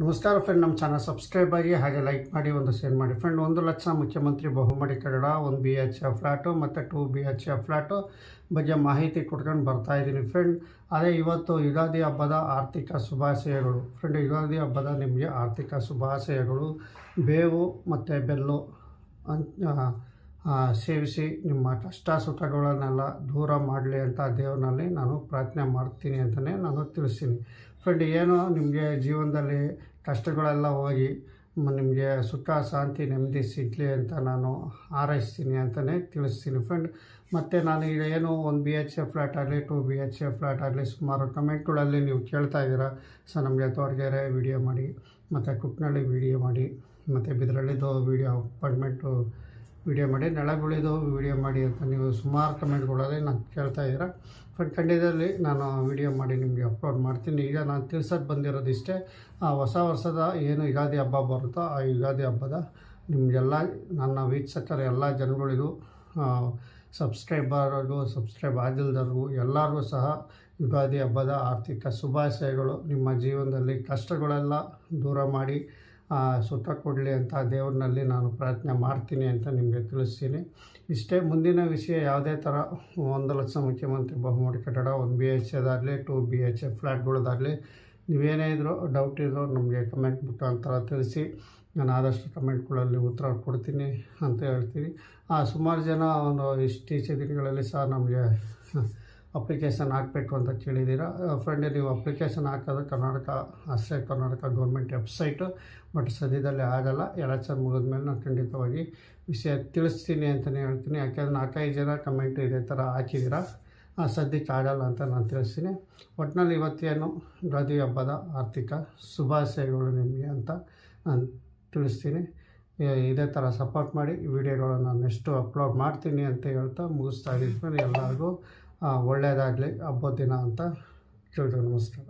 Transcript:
ನಮಸ್ಕಾರ ಫ್ರೆಂಡ್ ನಮ್ಮ channel subscribe ಆಗಿ ಹಾಗೆ ಲೈಕ್ ಮಾಡಿ ಒಂದು ಶೇರ್ ಮಾಡಿ. ಫ್ರೆಂಡ್ ಒಂದು ಲಕ್ಷ ಮುಖ್ಯಮಂತ್ರಿ ಬಹುಮಡಿ ಕನ್ನಡ, ಒಂದು ಬಿ ಎಚ್ ಎಫ್ ಫ್ಲ್ಯಾಟು ಮತ್ತು two B H F flat ಬಗ್ಗೆ ಮಾಹಿತಿ ಕೊಟ್ಕೊಂಡು ಬರ್ತಾ ಇದ್ದೀನಿ ಫ್ರೆಂಡ್ ಅದೇ ಇವತ್ತು ಯುಗಾದಿ ಹಬ್ಬದ ಆರ್ಥಿಕ ಶುಭಾಶಯಗಳು. ಫ್ರೆಂಡ್ ಯುಗಾದಿ ಹಬ್ಬದ ನಿಮಗೆ ಆರ್ಥಿಕ ಶುಭಾಶಯಗಳು. ಬೇವು ಮತ್ತು ಬೆಲ್ಲು ಸೇವಿಸಿ ನಿಮ್ಮ ಕಷ್ಟ ಸುಖಗಳನ್ನೆಲ್ಲ ದೂರ ಮಾಡಲಿ ಅಂತ ದೇವರಲ್ಲಿ ನಾನು ಪ್ರಾರ್ಥನೆ ಮಾಡ್ತೀನಿ ಅಂತಲೇ ನಾನು ತಿಳಿಸ್ತೀನಿ. ಫ್ರೆಂಡ್ ಏನೋ ನಿಮಗೆ ಜೀವನದಲ್ಲಿ ಕಷ್ಟಗಳೆಲ್ಲ ಹೋಗಿ ನಿಮಗೆ ಸುಖ, ಶಾಂತಿ, ನೆಮ್ಮದಿ ಸಿಗಲಿ ಅಂತ ನಾನು ಹಾರೈಸ್ತೀನಿ ಅಂತಲೇ ತಿಳಿಸ್ತೀನಿ. ಫ್ರೆಂಡ್ ಮತ್ತು ನಾನು ಈಗ ಏನು ಒಂದು ಬಿ ಎಚ್ ಎ ಫ್ಲ್ಯಾಟ್ ಆಗಲಿ two B H A flat ಆಗಲಿ, ಸುಮಾರು ಕಮೆಂಟ್ಗಳಲ್ಲಿ ನೀವು ಕೇಳ್ತಾ ಇದ್ದೀರಾ ಸೊ ನಮಗೆ ತೋಟಗೆರೆ ವಿಡಿಯೋ ಮಾಡಿ, ಮತ್ತು ಕುಕ್ನಳ್ಳಿ ವಿಡಿಯೋ ಮಾಡಿ, ಮತ್ತು ಬಿದ್ರಳ್ಳಿದು ವಿಡಿಯೋ ಅಪಾಯಿಂಟ್ಮೆಂಟು ವಿಡಿಯೋ ಮಾಡಿ ನೆಲಗುಳಿದು ವಿಡಿಯೋ ಮಾಡಿ ಅಂತ ನೀವು ಸುಮಾರು ಕಮೆಂಟ್ಗಳಲ್ಲಿ ನಾನು ಕೇಳ್ತಾ ಇದ್ದೀರಾ. ಬಟ್ ಖಂಡಿತದಲ್ಲಿ ನಾನು ವಿಡಿಯೋ ಮಾಡಿ ನಿಮಗೆ ಅಪ್ಲೋಡ್ ಮಾಡ್ತೀನಿ. ಈಗ ನಾನು ತಿಳ್ಸೋದು ಬಂದಿರೋದು ಇಷ್ಟೇ ಆ ಹೊಸ ವರ್ಷದ ಏನು ಯುಗಾದಿ ಹಬ್ಬ ಬರುತ್ತೋ ಆ ಯುಗಾದಿ ಹಬ್ಬದ ನಿಮಗೆಲ್ಲ, ನನ್ನ ವೀಕ್ಷಕರ ಎಲ್ಲ ಜನಗಳಿಗೂ ಸಬ್ಸ್ಕ್ರೈಬರ್ಗೂ, ಸಬ್ಸ್ಕ್ರೈಬ್ ಆಗಿಲ್ದವ್ರಿಗೂ, ಎಲ್ಲರಿಗೂ ಸಹ ಯುಗಾದಿ ಹಬ್ಬದ ಆರ್ಥಿಕ ಶುಭಾಶಯಗಳು. ನಿಮ್ಮ ಜೀವನದಲ್ಲಿ ಕಷ್ಟಗಳೆಲ್ಲ ದೂರ ಮಾಡಿ ಸುಖ ಕೊಡಲಿ ಅಂತ ದೇವ್ರನಲ್ಲಿ ನಾನು ಪ್ರಾರ್ಥನೆ ಮಾಡ್ತೀನಿ ಅಂತ ನಿಮಗೆ ತಿಳಿಸ್ತೀನಿ. ಇಷ್ಟೇ ಮುಂದಿನ ವಿಷಯ ಯಾವುದೇ ಥರ, ಒಂದು ಲಕ್ಷ ಮುಖ್ಯಮಂತ್ರಿ ಬಹುಮಡಿ ಕಟ್ಟಡ, ಒಂದು ಬಿ ಎಚ್ ಎದಾಗಲಿ, ಟು ಬಿ ಎಚ್ ಎ ಫ್ಲ್ಯಾಟ್ಗಳದಾಗಲಿ, ನೀವೇನೇ ಇದ್ದರೂ ಡೌಟ್ ಇದ್ರೂ ನಮಗೆ ಕಮೆಂಟ್ ಮುಖಾಂತರ ತಿಳಿಸಿ. ನಾನು ಆದಷ್ಟು ಕಮೆಂಟ್ಗಳಲ್ಲಿ ಉತ್ತರ ಕೊಡ್ತೀನಿ ಅಂತ ಹೇಳ್ತೀನಿ. ಸುಮಾರು ಜನ ಒಂದು ಇತ್ತೀಚಿನ ದಿನಗಳಲ್ಲಿ ಸಹ ನಮಗೆ ಅಪ್ಲಿಕೇಶನ್ ಹಾಕಬೇಕು ಅಂತ ಕೇಳಿದ್ದೀರಾ? ಫ್ರೆಂಡ್ ನೀವು ಅಪ್ಲಿಕೇಶನ್ ಹಾಕೋದು ಕರ್ನಾಟಕ ಆಸೆ ಕರ್ನಾಟಕ ಗೌರ್ಮೆಂಟ್ ವೆಬ್ಸೈಟು, ಬಟ್ ಸದ್ಯದಲ್ಲಿ ಆಗಲ್ಲ. ಎಲೆಕ್ಷನ್ ಮುಗಿದ್ಮೇಲೆ ನಾನು ಖಂಡಿತವಾಗಿ ವಿಷಯ ತಿಳಿಸ್ತೀನಿ ಅಂತಲೇ ಹೇಳ್ತೀನಿ. ಯಾಕೆಂದರೆ ನಾಲ್ಕೈದು ಜನ ಕಮೆಂಟ್ ಇದೇ ಥರ ಹಾಕಿದ್ದೀರಾ? ಸದ್ಯಕ್ಕೆ ಆಗಲ್ಲ ಅಂತ ನಾನು ತಿಳಿಸ್ತೀನಿ. ಒಟ್ಟಿನಲ್ಲಿ ಇವತ್ತೇನು ಗಾದಿ ಹಬ್ಬದ ಆರ್ಥಿಕ ಶುಭಾಶಯಗಳು ನಿಮಗೆ ಅಂತ ನಾನು ತಿಳಿಸ್ತೀನಿ. ಇದೇ ಥರ ಸಪೋರ್ಟ್ ಮಾಡಿ ವಿಡಿಯೋಗಳನ್ನು ನೆಕ್ಸ್ಟು ಅಪ್ಲೋಡ್ ಮಾಡ್ತೀನಿ ಅಂತ ಹೇಳ್ತಾ ಮುಗಿಸ್ತಾ ಇದ್ದೀನಿ ಎಲ್ಲರಿಗೂ ಒಳ್ಳೆಯದಾಗಲಿ ಹಬ್ಬದ ದಿನ ಅಂತ ಕೇಳ್ತೀವಿ. ನಮಸ್ಕಾರ.